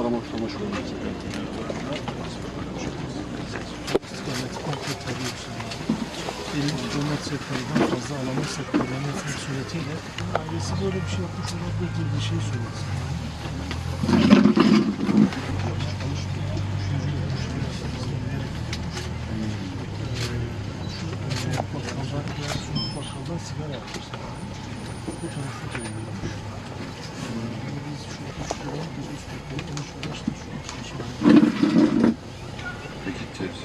arama. 50 kilometre kareden fazla alamazsak kullanırsak suretiyle ailesi böyle bir şey yapmış olabilir diye bir şey söylesin. Bakkaldan, sigara yapmışlar. Bu tarafta görüyormuş.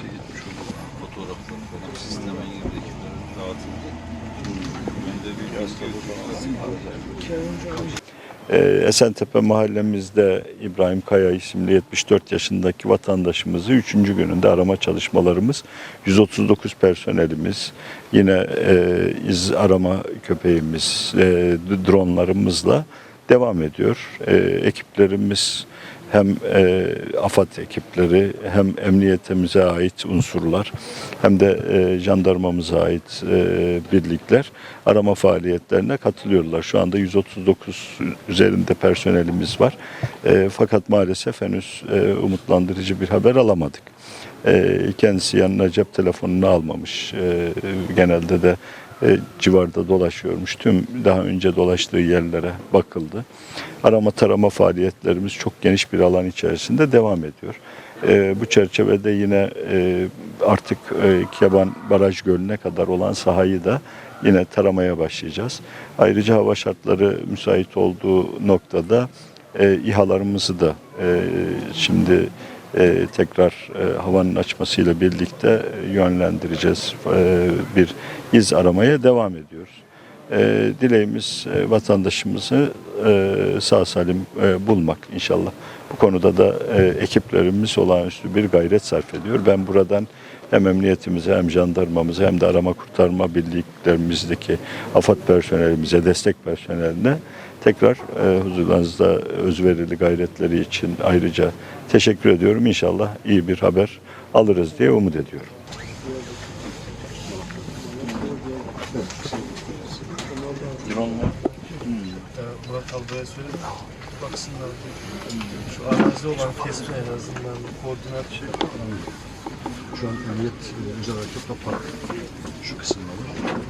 Tepsi gitmiş olur. Fotoğrafları falan sisteme girdi. ekiplerin dağıtıldı. Ben de bir Ee, Esentepe mahallemizde İbrahim Kaya isimli 74 yaşındaki vatandaşımızı 3. gününde arama çalışmalarımız 139 personelimiz yine e, iz arama köpeğimiz e, dronlarımızla devam ediyor. E, ekiplerimiz hem e, AFAD ekipleri hem emniyetimize ait unsurlar hem de e, jandarmamıza ait e, birlikler arama faaliyetlerine katılıyorlar. Şu anda 139 üzerinde personelimiz var. E, fakat maalesef henüz e, umutlandırıcı bir haber alamadık. E, kendisi yanına cep telefonunu almamış. E, genelde de e, civarda dolaşıyormuş. Tüm daha önce dolaştığı yerlere bakıldı. Arama tarama faaliyetlerimiz çok geniş bir alan içerisinde devam ediyor. E, bu çerçevede yine e, artık e, Keban Baraj Gölü'ne kadar olan sahayı da yine taramaya başlayacağız. Ayrıca hava şartları müsait olduğu noktada e, İHA'larımızı da e, şimdi e, tekrar e, havanın açmasıyla birlikte yönlendireceğiz. E, bir iz aramaya devam ediyoruz. E, dileğimiz e, vatandaşımızı e, sağ salim e, bulmak inşallah. Bu konuda da e, ekiplerimiz olağanüstü bir gayret sarf ediyor. Ben buradan hem emniyetimize hem jandarmamıza hem de arama kurtarma birliklerimizdeki AFAD personelimize, destek personeline tekrar e, huzurlarınızda özverili gayretleri için ayrıca teşekkür ediyorum. İnşallah iyi bir haber alırız diye umut ediyorum. drone mu? Ee, Murat Alba'ya söyledim. Baksınlar. Şu arazi olan kesme en azından koordinat şey. Şu an emniyet e, özel harekatla park şu kısımda var.